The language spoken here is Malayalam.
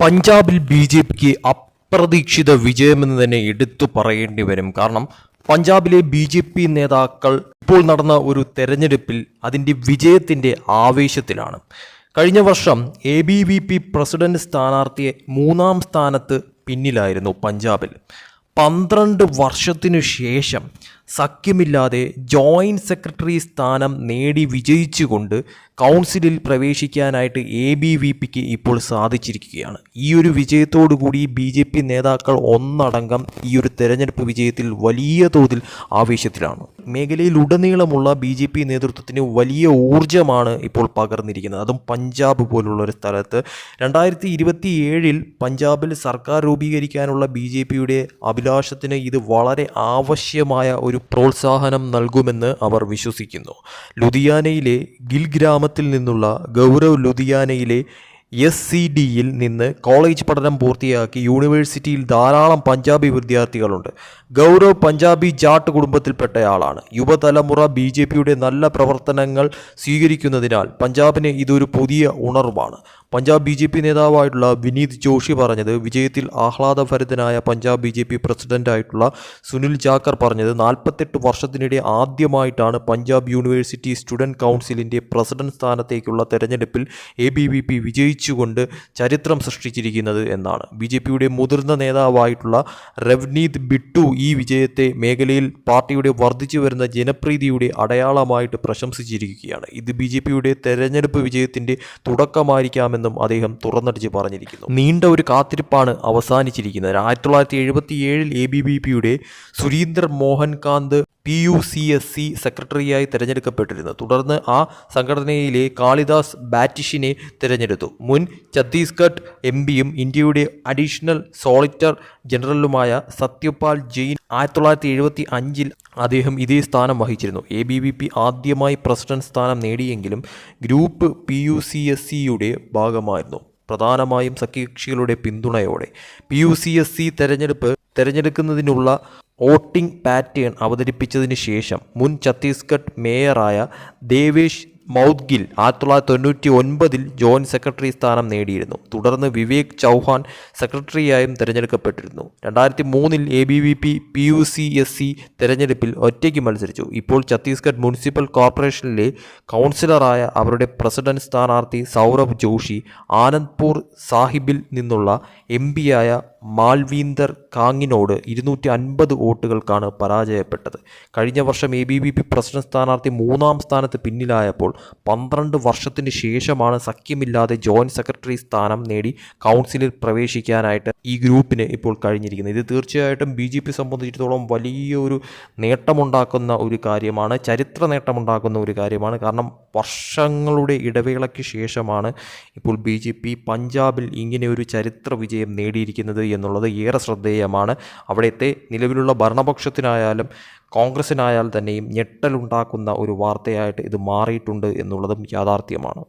പഞ്ചാബിൽ ബി ജെ പിക്ക് അപ്രതീക്ഷിത വിജയമെന്ന് തന്നെ എടുത്തു പറയേണ്ടി വരും. കാരണം പഞ്ചാബിലെ ബി ജെ പി നേതാക്കൾ ഇപ്പോൾ നടന്ന ഒരു തെരഞ്ഞെടുപ്പിൽ അതിന്റെ വിജയത്തിന്റെ ആവേശത്തിലാണ്. കഴിഞ്ഞ വർഷം A B V P president സ്ഥാനാർത്ഥിയെ മൂന്നാം സ്ഥാനത്ത് പിന്നിലായിരുന്നു പഞ്ചാബിൽ. പന്ത്രണ്ട് വർഷത്തിനു ശേഷം സഖ്യമില്ലാതെ ജോയിന്റ് സെക്രട്ടറി സ്ഥാനം നേടി വിജയിച്ചുകൊണ്ട് കൗൺസിലിൽ പ്രവേശിക്കാനായിട്ട് എ ബി വി പിക്ക് ഇപ്പോൾ സാധിച്ചിരിക്കുകയാണ്. ഈ ഒരു വിജയത്തോടുകൂടി ബി ജെ പി നേതാക്കൾ ഒന്നടങ്കം ഈ ഒരു തെരഞ്ഞെടുപ്പ് വിജയത്തിൽ വലിയ തോതിൽ ആവേശത്തിലാണ്. മേഖലയിൽ ഉടനീളമുള്ള ബി ജെ പി നേതൃത്വത്തിന് വലിയ ഊർജമാണ് ഇപ്പോൾ പകർന്നിരിക്കുന്നത്. അതും പഞ്ചാബ് പോലുള്ള ഒരു സ്ഥലത്ത്. രണ്ടായിരത്തി ഇരുപത്തി ഏഴിൽ പഞ്ചാബിൽ സർക്കാർ രൂപീകരിക്കാനുള്ള ബി ജെ പിയുടെ അഭിലാഷത്തിന് ഇത് വളരെ ആവശ്യമായ ഒരു പ്രോത്സാഹനം നൽകുമെന്ന് അവർ വിശ്വസിക്കുന്നു. ലുധിയാനയിലെ ഗിൽ ഗ്രാമത്തിൽ നിന്നുള്ള ഗൗരവ് ലുധിയാനയിലെ എസ് സി ഡിയിൽ നിന്ന് കോളേജ് പഠനം പൂർത്തിയാക്കി യൂണിവേഴ്സിറ്റിയിൽ ധാരാളം പഞ്ചാബി വിദ്യാർത്ഥികളുണ്ട്. ഗൗരവ് പഞ്ചാബി ജാട്ട് കുടുംബത്തിൽപ്പെട്ടയാളാണ്. യുവതലമുറ ബി ജെ പിയുടെ നല്ല പ്രവർത്തനങ്ങൾ സ്വീകരിക്കുന്നതിനാൽ പഞ്ചാബിന് ഇതൊരു പുതിയ ഉണർവാണ്. പഞ്ചാബ് ബി ജെ പി നേതാവായിട്ടുള്ള വിനീത് ജോഷി പറഞ്ഞത് വിജയത്തിൽ ആഹ്ലാദഭരിതനായ പഞ്ചാബ് ബി ജെ പി പ്രസിഡന്റായിട്ടുള്ള സുനിൽ ജാക്കർ പറഞ്ഞത് നാൽപ്പത്തെട്ട് വർഷത്തിനിടെ ആദ്യമായിട്ടാണ് പഞ്ചാബ് യൂണിവേഴ്സിറ്റി സ്റ്റുഡന്റ് കൗൺസിലിന്റെ പ്രസിഡന്റ് സ്ഥാനത്തേക്കുള്ള തെരഞ്ഞെടുപ്പിൽ എ ബി വി പി വിജയിച്ചുകൊണ്ട് ചരിത്രം സൃഷ്ടിച്ചിരിക്കുന്നത് എന്നാണ്. ബി ജെ പിയുടെ മുതിർന്ന നേതാവായിട്ടുള്ള രവ്നീത് ബിട്ടു ഈ വിജയത്തെ മേഖലയിൽ പാർട്ടിയുടെ വർദ്ധിച്ചു വരുന്ന ജനപ്രീതിയുടെ അടയാളമായിട്ട് പ്രശംസിച്ചിരിക്കുകയാണ്. ഇത് ബി ജെ പിയുടെ തെരഞ്ഞെടുപ്പ് വിജയത്തിന്റെ തുടക്കമായിരിക്കാമെന്നും അദ്ദേഹം തുറന്നടിച്ച് പറഞ്ഞിരിക്കുന്നു. നീണ്ട ഒരു കാത്തിരിപ്പാണ് അവസാനിച്ചിരിക്കുന്നത്. ആയിരത്തി തൊള്ളായിരത്തി എഴുപത്തി ഏഴിൽ എ ബി ബി പിയുടെ Surinder Mohankant P U C S C സെക്രട്ടറിയായി തിരഞ്ഞെടുക്കപ്പെട്ടിരുന്നു. തുടർന്ന് ആ സംഘടനയിലെ കാളിദാസ് ബാറ്റിഷിനെ തിരഞ്ഞെടുത്തു. മുൻ ഛത്തീസ്ഗഡ് എം പിയും ഇന്ത്യയുടെ അഡീഷണൽ സോളിറ്റർ ജനറലുമായ സത്യപാൽ ജെയിൻ ആയിരത്തി തൊള്ളായിരത്തി എഴുപത്തി അഞ്ചിൽ അദ്ദേഹം ഇതേ സ്ഥാനം വഹിച്ചിരുന്നു. എ ബി വി പി ആദ്യമായി പ്രസിഡന്റ് സ്ഥാനം നേടിയെങ്കിലും group P U C S സിയുടെ ഭാഗമായിരുന്നു. പ്രധാനമായും സഖ്യകക്ഷികളുടെ പിന്തുണയോടെ. P U C S C തെരഞ്ഞെടുപ്പ് തെരഞ്ഞെടുക്കുന്നതിനുള്ള വോട്ടിംഗ് പാറ്റേൺ അവതരിപ്പിച്ചതിന് ശേഷം മുൻ ഛത്തീസ്ഗഡ് മേയറായ ദേവേഷ് മൗദ്ഗിൽ ആയിരത്തി തൊള്ളായിരത്തി തൊണ്ണൂറ്റി ഒൻപതിൽ ജോയിന്റ് സെക്രട്ടറി സ്ഥാനം നേടിയിരുന്നു. തുടർന്ന് വിവേക് ചൗഹാൻ സെക്രട്ടറിയായും തിരഞ്ഞെടുക്കപ്പെട്ടിരുന്നു. രണ്ടായിരത്തി മൂന്നിൽ A B V P P U C S C തെരഞ്ഞെടുപ്പിൽ ഒറ്റയ്ക്ക് മത്സരിച്ചു. ഇപ്പോൾ ഛത്തീസ്ഗഡ് മുനിസിപ്പൽ കോർപ്പറേഷനിലെ കൗൺസിലറായ അവരുടെ പ്രസിഡന്റ് സ്ഥാനാർത്ഥി സൗരഭ് ജോഷി ആനന്ദ്പൂർ സാഹിബിൽ നിന്നുള്ള എം പിയായ മാൽവീന്ദർ കാങ്ങിനോട് ഇരുന്നൂറ്റി അൻപത് വോട്ടുകൾക്കാണ് പരാജയപ്പെട്ടത്. കഴിഞ്ഞ വർഷം A B V P president സ്ഥാനാർത്ഥി മൂന്നാം സ്ഥാനത്ത് പിന്നിലായപ്പോൾ പന്ത്രണ്ട് വർഷത്തിന് ശേഷമാണ് സഖ്യമില്ലാതെ ജോയിന്റ് സെക്രട്ടറി സ്ഥാനം നേടി കൗൺസിലിൽ പ്രവേശിക്കാനായിട്ട് ഈ ഗ്രൂപ്പിന് ഇപ്പോൾ കഴിഞ്ഞിരിക്കുന്നത്. ഇത് തീർച്ചയായിട്ടും ബി ജെ പി സംബന്ധിച്ചിടത്തോളം വലിയൊരു നേട്ടമുണ്ടാക്കുന്ന ഒരു കാര്യമാണ് ചരിത്ര നേട്ടമുണ്ടാക്കുന്ന ഒരു കാര്യമാണ്. കാരണം വർഷങ്ങളുടെ ഇടവേളയ്ക്ക് ശേഷമാണ് ഇപ്പോൾ ബി ജെ പി പഞ്ചാബിൽ ഇങ്ങനെ ഒരു ചരിത്ര വിജയം നേടിയിരിക്കുന്നത് എന്നുള്ളത് ഏറെ ശ്രദ്ധേയമാണ്. അവിടുത്തെ നിലവിലുള്ള ഭരണപക്ഷത്തിനായാലും കോൺഗ്രസിനായാൽ തന്നെയും ഞെട്ടലുണ്ടാക്കുന്ന ഒരു വാർത്തയായിട്ട് ഇത് മാറിയിട്ടുണ്ട് എന്നുള്ളതും യാഥാർത്ഥ്യമാണ്.